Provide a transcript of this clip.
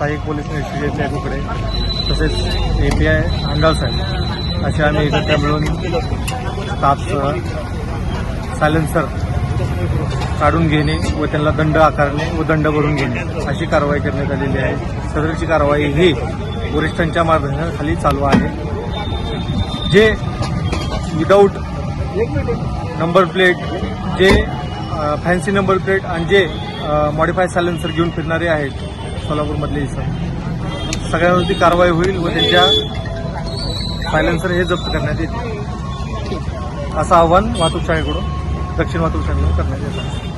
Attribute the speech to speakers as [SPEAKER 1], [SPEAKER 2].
[SPEAKER 1] Police निरीक्षक आहेत कुकडे तसेच ए पी आय अंगाल साहेब असे आम्ही एकत्र मिळून स्टाफसह सायलेन्सर काढून घेणे व त्यांना दंड आकारणे व दंड भरून घेणे अशी कारवाई करण्यात आलेली आहे. सदरची कारवाई ही वरिष्ठांच्या मार्गदर्शनाखाली चालू आहे. जे विदाऊट नंबर प्लेट जे फॅन्सी नंबर प्लेट आणि जे मॉडिफाय सायलेन्सर घेऊन फिरणारे आहेत सोलापूरमधले इसम सगळ्यांवरती कारवाई होईल व त्यांच्या सायलेन्सर हे जप्त करण्यात येतील. असं आव्हान वाहतूक शाळेकडून दक्षिण वाहतूक शाळेकडून करण्यात येत. आहे